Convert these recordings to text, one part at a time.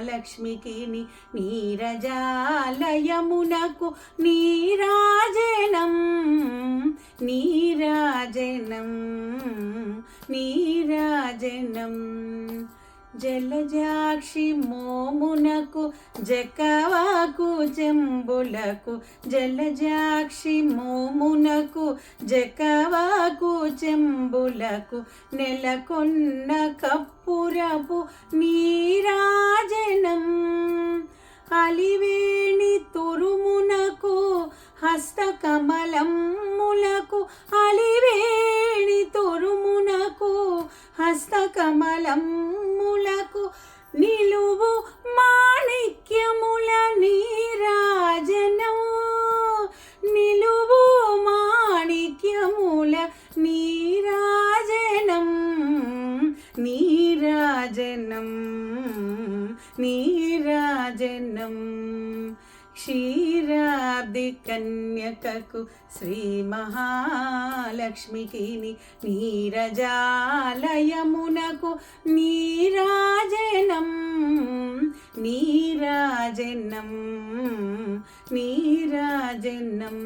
మహాలక్ష్మికి నీరజాలయమునకు నీరాజనం నీరాజనం నీరాజనం జలజాక్షి మోమునకు జకవాకు చెంబులకు జలజాక్షి మోమునకు జకవాకు చెంబులకు నెలకొన్న కప్పురపు నీరాజనం అలివేణి తురుమునకు హస్తకమలములకు అలివేణి తురుమునకు హస్తకమలం నిలువు మాణిక్యముల నీరాజనం నిలువు మాణిక్యముల నీరాజనం నీరాజనం నీరాజనం క్షీరాబ్ది కన్యకకు శ్రీ మహాలక్ష్మికి నీరజాలయమునకు నీరాజనం నీరాజనం నీరాజనం.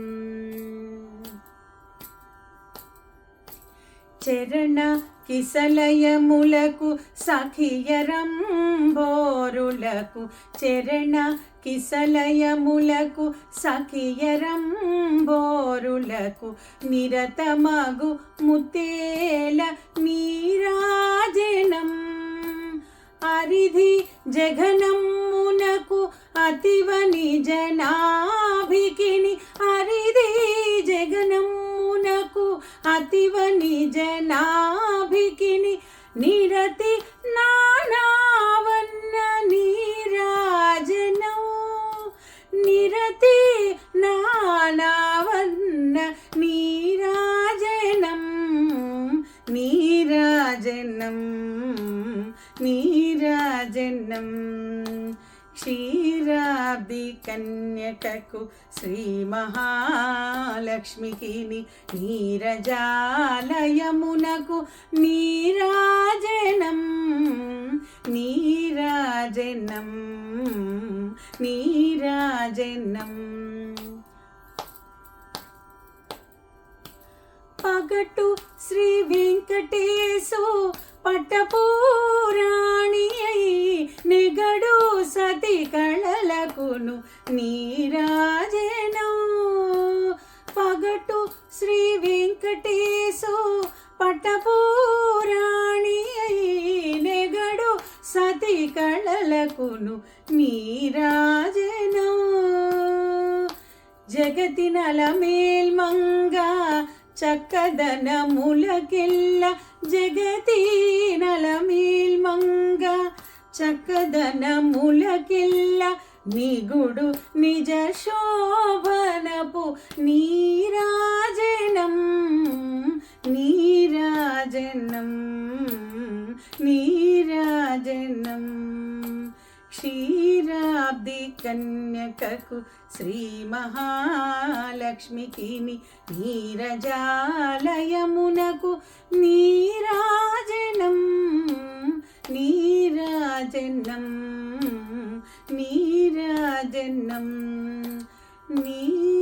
చరణ కిసలయములకు సఖియరంబోరులకు చరణ కిసలయములకు సఖియరంబోరులకు నిరతమగు ముతేల నీరాజనం అరిధి జగనమ్మునకు అతివ నిజనాభికిని అరిధి జగనమ్మునకు అతివ జనా నిరతి నానావన్న నీరాజనం నిరతి నానావన్న నీరాజనం నీరాజనం నీరాజనం క్షీరాబ్ది కన్యకకు శ్రీ మహాలక్ష్మికి నీరజాలయమునకు నీరాజనం నీరాజనం నీరాజనం. పగటు శ్రీ వెంకటే నీరాజనం? పగటు శ్రీ వెంకటేశు పటపూరాణి నెగడు సతి కళలకును నీరాజనం? జగతి నలమేల్మంగా చక్కదనములకెల్ల జగతి నలమేల్మంగ చక్కదనములకెల్ల నిగుడు నిజ శోభనపు నీరాజనం నీరాజనం నీరాజనం. క్షీరాబ్ది కన్యకకు శ్రీ మహాలక్ష్మికిని నీరజాలయమునకు నీ నీరాజనం నీరాజనం